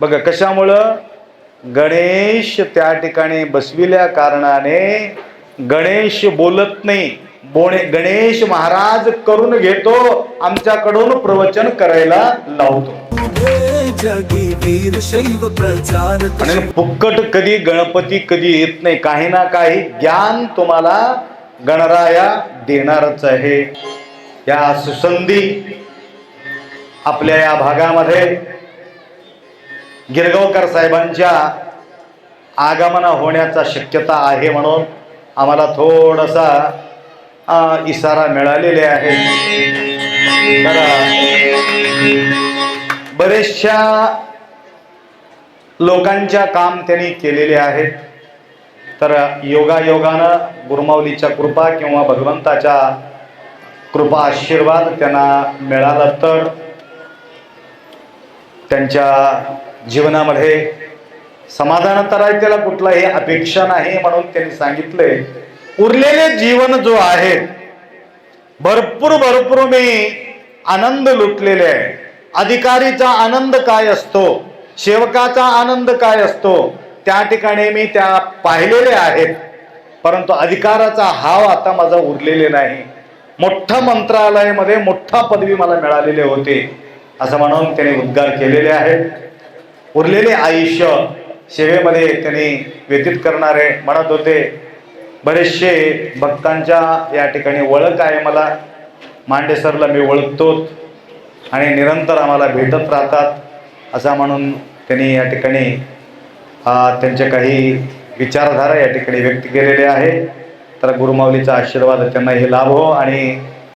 बघा कशामुळं गणेश त्या ठिकाणी बसविल्या कारणाने गणेश बोलत नाही. बोणे गणेश महाराज करून घेतो आमच्याकडून प्रवचन करायला लावतो. फुकट आणि फुक्कट कधी गणपती कधी येत नाही काही ना काही ज्ञान तुम्हाला गणराया देणारच आहे. या सुसंधी आपल्या या भागामध्ये गिरगावकर साहेबांच्या आगमन होण्याचा शक्यता आहे म्हणून आम्हाला थोडासा इशारा मिळालेले आहे. तर बरेचशा लोकांच्या काम त्यांनी केलेले आहेत. तर योगायोगानं गुरुमाऊलीच्या कृपा किंवा भगवंताच्या कृपा आशीर्वाद त्यांना मिळाला तर त्यांच्या जीवनामध्ये समाधान तर आहे त्याला कुठलाही अपेक्षा नाही म्हणून त्यांनी सांगितले उरलेले जीवन जो आहे भरपूर भरपूर मी आनंद लुटलेले आहे. अधिकारीचा आनंद काय असतो सेवकाचा आनंद काय असतो त्या ठिकाणी मी त्या पाहिलेले आहेत. परंतु अधिकाराचा हाव आता माझा उरलेले नाही. मोठ्या मंत्रालयामध्ये मोठा पदवी मला मिळालेले होते असं म्हणून त्याने उद्गार केलेले आहेत. उरलेले आयुष्य सेवेमध्ये त्यांनी व्यतीत करणारे म्हणत होते. बरेचसे भक्तांच्या या ठिकाणी ओळख आहे मला. मांडेसरला मी ओळखतो आणि निरंतर आम्हाला भेटत राहतात असा म्हणून त्यांनी या ठिकाणी त्यांचे काही विचारधारा या ठिकाणी व्यक्त केलेले आहे तर गुरुमाऊलीचा आशीर्वाद त्यांना हे हो आणि